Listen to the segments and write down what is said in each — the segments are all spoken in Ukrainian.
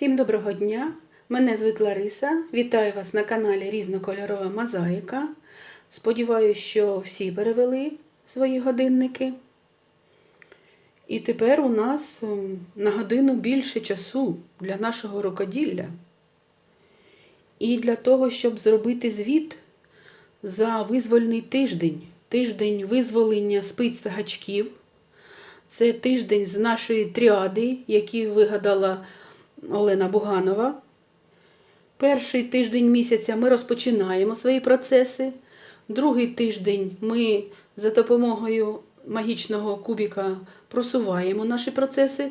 Всім доброго дня! Мене звуть Лариса. Вітаю вас на каналі Різнокольорова Мозаїка. Сподіваюся, що всі перевели свої годинники. І тепер у нас на годину більше часу для нашого рукоділля. І для того, щоб зробити звіт за визвольний тиждень, тиждень визволення спиць та гачків. Це тиждень з нашої тріади, які вигадала Олена Буганова. Перший тиждень місяця ми розпочинаємо свої процеси. Другий тиждень ми за допомогою магічного кубіка просуваємо наші процеси.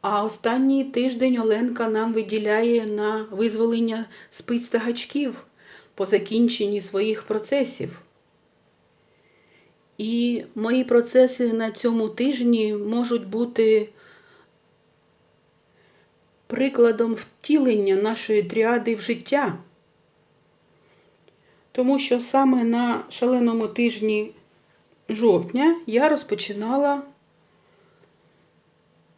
А останній тиждень Оленка нам виділяє на визволення спиць та гачків по закінченні своїх процесів. І мої процеси на цьому тижні можуть бути прикладом втілення нашої тріади в життя. Тому що саме на шаленому тижні жовтня я розпочинала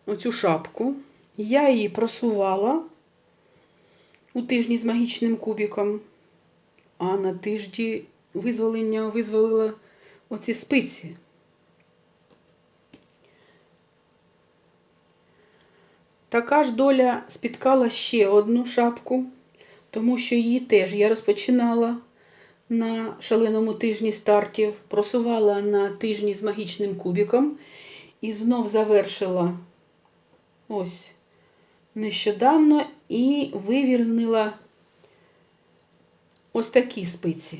оцю шапку. Я її просувала у тижні з магічним кубіком, а на тижні визволення визволила оці спиці. Така ж доля спіткала ще одну шапку, тому що її теж я розпочинала на шаленому тижні стартів, просувала на тижні з магічним кубіком і знов завершила ось нещодавно і вивільнила ось такі спиці.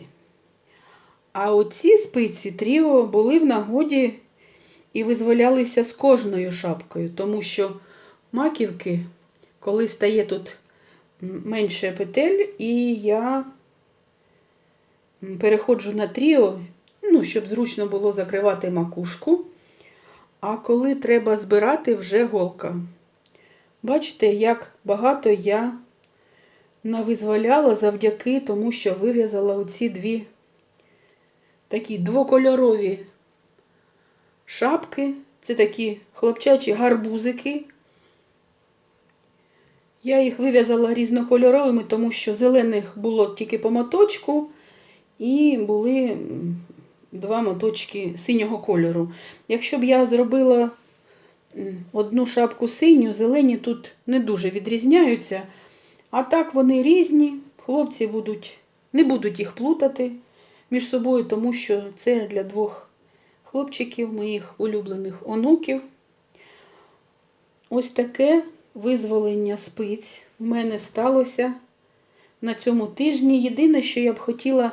А оці спиці тріо були в нагоді і визволялися з кожною шапкою, тому що маківки, коли стає тут менше петель, і я переходжу на тріо, ну, щоб зручно було закривати макушку. А коли треба збирати вже голка. Бачите, як багато я навизволяла завдяки тому, що вив'язала оці дві такі двокольорові шапки. Це такі хлопчачі гарбузики. Я їх вив'язала різнокольоровими, тому що зелених було тільки по моточку, і були два моточки синього кольору. Якщо б я зробила одну шапку синю, зелені тут не дуже відрізняються. А так вони різні, хлопці будуть, не будуть їх плутати між собою, тому що це для двох хлопчиків, моїх улюблених онуків. Ось таке визволення спиць в мене сталося на цьому тижні. Єдине, що я б хотіла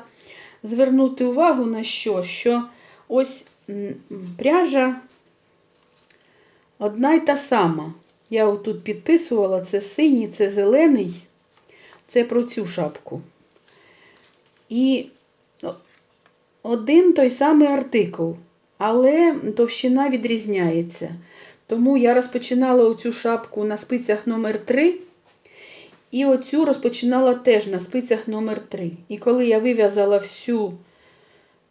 звернути увагу на що, що ось пряжа одна й та сама. Я отут підписувала, це синій, це зелений, це про цю шапку. І один той самий артикул, але товщина відрізняється. Тому я розпочинала оцю шапку на спицях номер 3 і оцю розпочинала теж на спицях номер 3 І коли я вив'язала всю,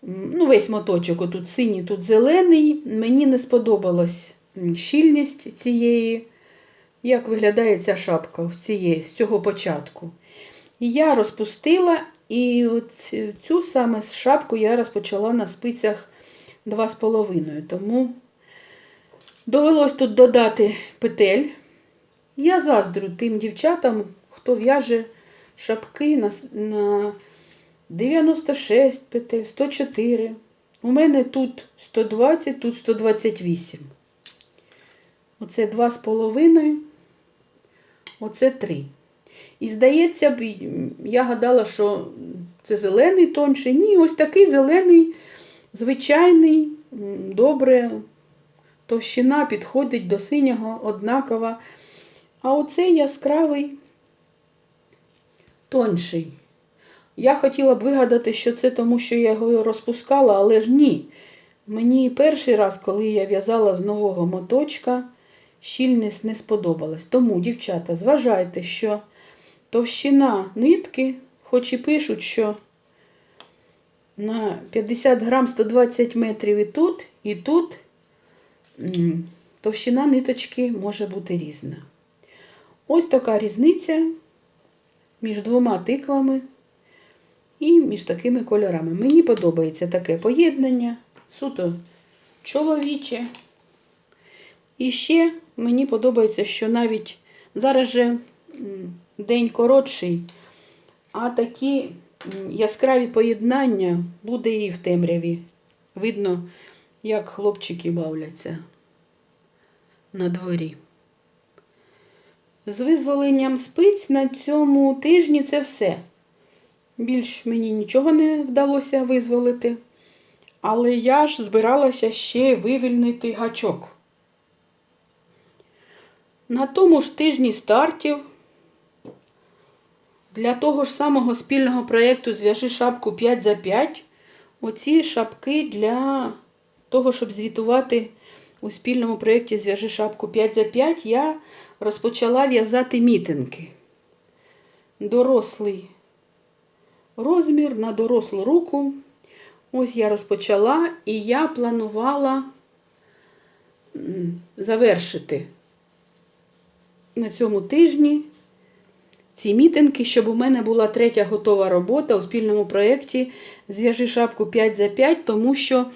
ну, весь моточок, отут синій, тут зелений, мені не сподобалась щільність цієї, як виглядає ця шапка цієї, з цього початку. І я розпустила, і цю саме шапку я розпочала на спицях 2,5. Тому довелось тут додати петель. Я заздрю тим дівчатам, хто в'яже шапки на, на 96 петель, 104. У мене тут 120, тут 128. Оце 2,5, оце 3. І здається, б, я гадала, що це зелений тонший. Ні, ось такий зелений, звичайний, добре, товщина підходить до синього, однакова. А оцей яскравий тонший. Я хотіла б вигадати, що це тому, що я його розпускала, але ж ні. Мені перший раз, коли я в'язала з нового моточка, щільність не сподобалась. Тому, дівчата, зважайте, що товщина нитки, хоч і пишуть, що на 50 грам 120 метрів і тут, і тут товщина ниточки може бути різна. Ось така різниця між двома тиквами і між такими кольорами. Мені подобається таке поєднання, суто чоловіче. І ще мені подобається, що навіть зараз же день коротший, а такі яскраві поєднання буде і в темряві. Видно, як хлопчики бавляться на дворі. З визволенням спиць на цьому тижні це все. Більш мені нічого не вдалося визволити. Але я ж збиралася ще вивільнити гачок. На тому ж тижні стартів для того ж самого спільного проєкту Зв'яжи шапку 5 за 5. Оці шапки для того, щоб звітувати у спільному проєкті Зв'яжи шапку 5 за 5, я розпочала в'язати мітинки. Дорослий розмір на дорослу руку. Ось я розпочала і я планувала завершити на цьому тижні ці мітинги, щоб у мене була третя готова робота у спільному проєкті Зв'яжи шапку 5 за 5, тому що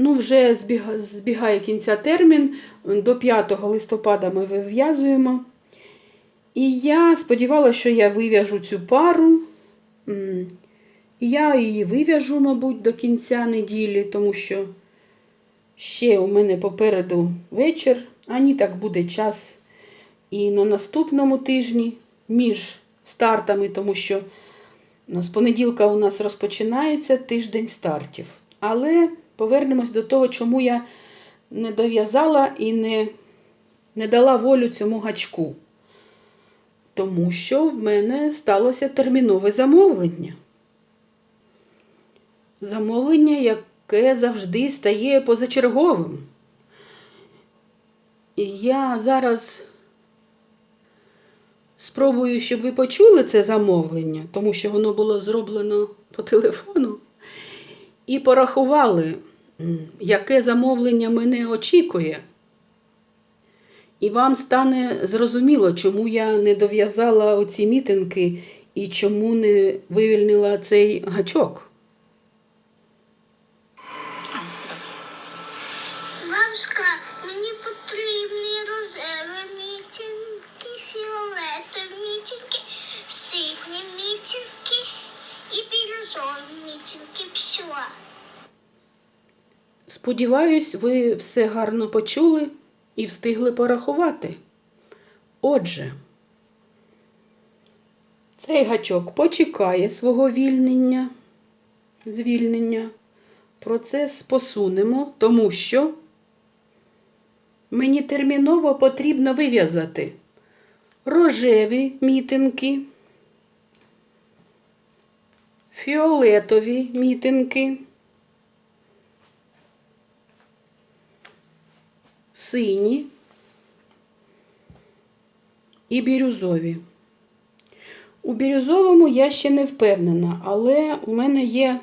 ну, вже збіга- збігає кінця термін. До 5 листопада ми вив'язуємо. І я сподівалася, що я вив'яжу цю пару. Я її вив'яжу, мабуть, до кінця неділі, тому що ще у мене попереду вечір, ані так буде час і на наступному тижні між стартами, тому що з понеділка у нас розпочинається тиждень стартів. Але повернемось до того, чому я не дов'язала і не, не дала волю цьому гачку. Тому що в мене сталося термінове замовлення. Замовлення, яке завжди стає позачерговим. І я зараз спробую, щоб ви почули це замовлення, тому що воно було зроблено по телефону, і порахували, яке замовлення мене очікує. І вам стане зрозуміло, чому я не дов'язала оці мітинки і чому не вивільнила цей гачок. Сподіваюсь, ви все гарно почули і встигли порахувати. Отже, цей гачок почекає свого вільнення, звільнення. Процес посунемо, тому що мені терміново потрібно вив'язати рожеві мітинки, фіолетові мітинки. Сині і бірюзові. У бірюзовому я ще не впевнена, але у мене є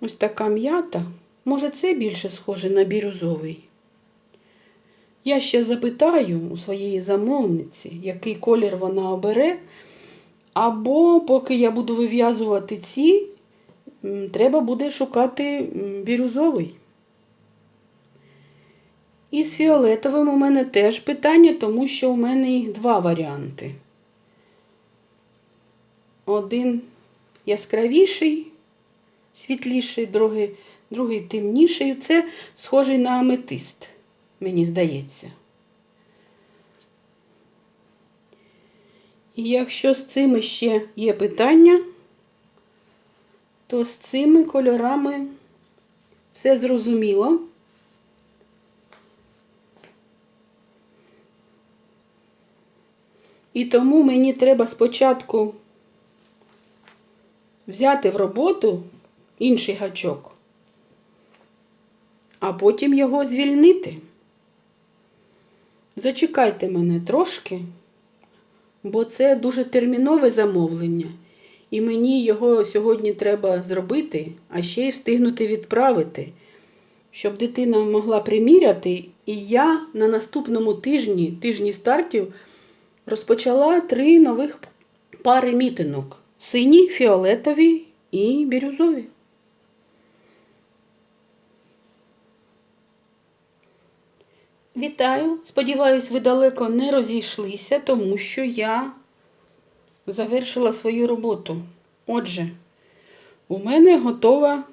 ось така м'ята. Може, це більше схоже на бірюзовий. Я ще запитаю у своєї замовниці, який колір вона обере. Або поки я буду вив'язувати ці, треба буде шукати бірюзовий. І з фіолетовим у мене теж питання, тому що у мене їх два варіанти. Один яскравіший, світліший, другий, другий темніший. Це схожий на аметист, мені здається. І якщо з цими ще є питання, то з цими кольорами все зрозуміло. І тому мені треба спочатку взяти в роботу інший гачок, а потім його звільнити. Зачекайте мене трошки, бо це дуже термінове замовлення, і мені його сьогодні треба зробити, а ще й встигнути відправити, щоб дитина могла приміряти, і я на наступному тижні, тижні стартів, розпочала три нових пари мітинок: сині, фіолетові і бірюзові. Вітаю! Сподіваюсь, ви далеко не розійшлися, тому що я завершила свою роботу. Отже, у мене готова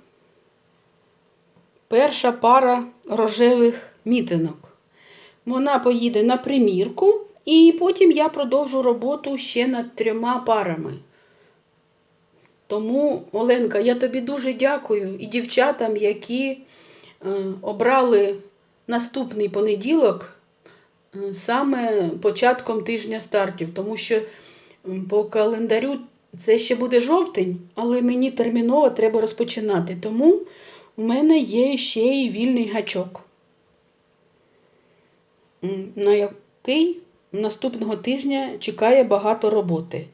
перша пара рожевих мітинок. Вона поїде на примірку, і потім я продовжу роботу ще над трьома парами. Тому, Оленка, я тобі дуже дякую і дівчатам, які е, обрали наступний понеділок е, саме початком тижня стартів, тому що по календарю це ще буде жовтень, але мені терміново треба розпочинати. Тому у мене є ще й вільний гачок, на який наступного тижня чекає багато роботи.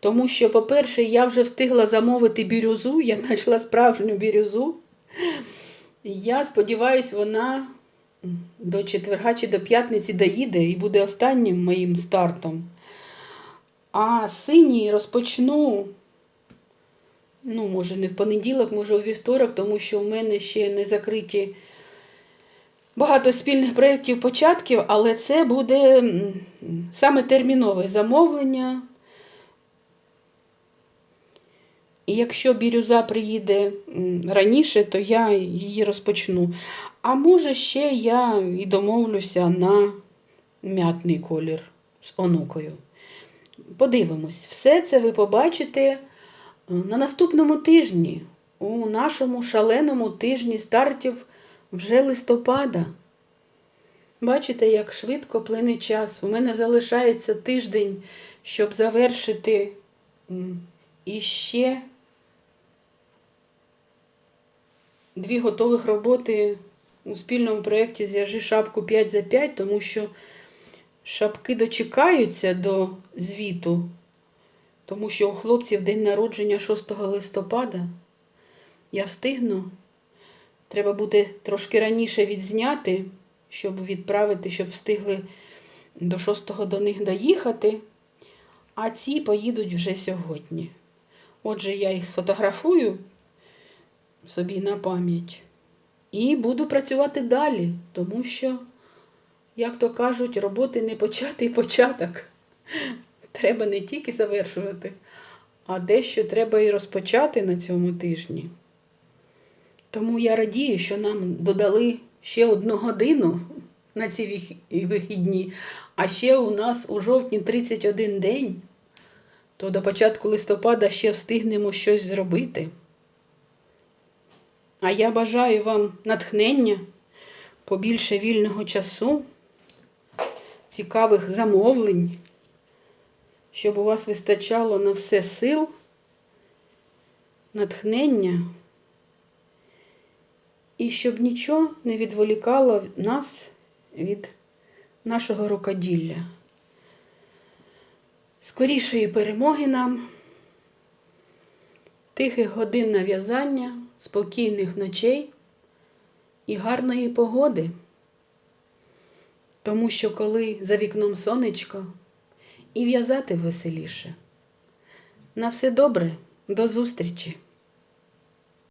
Тому що, по-перше, я вже встигла замовити бірюзу, я знайшла справжню бірюзу. Я сподіваюся, вона до четверга чи до п'ятниці доїде і буде останнім моїм стартом. А синій розпочну, ну, може, не в понеділок, може, у вівторок, тому що у мене ще не закриті багато спільних проєктів початків, але це буде саме термінове замовлення. І якщо бірюза приїде раніше, то я її розпочну. А може, ще я і домовлюся на м'ятний колір з онукою. Подивимось, все це ви побачите е, на наступному тижні, у нашому шаленому тижні стартів вже листопада. Бачите, як швидко плине час. У мене залишається тиждень, щоб завершити іще дві готових роботи у спільному проєкті Зв'яжи шапку 5 за 5, тому що шапки дочекаються до звіту, тому що у хлопців день народження 6 листопада. Я встигну. Треба буде трошки раніше відзняти, щоб відправити, щоб встигли до 6-го до них доїхати. А ці поїдуть вже сьогодні. Отже, я їх сфотографую собі на пам'ять. І буду працювати далі, тому що, як то кажуть, роботи не початий початок. Треба не тільки завершувати, а дещо треба і розпочати на цьому тижні. Тому я радію, що нам додали ще одну годину на ці вихідні, а ще у нас у жовтні 31 день, то до початку листопада ще встигнемо щось зробити. А я бажаю вам натхнення, побільше вільного часу, цікавих замовлень, щоб у вас вистачало на все сил, натхнення, і щоб нічого не відволікало нас від нашого рукоділля. Скорішої перемоги нам, тихих годин на в'язання, спокійних ночей і гарної погоди. Тому що коли за вікном сонечко і в'язати веселіше. На все добре, до зустрічі!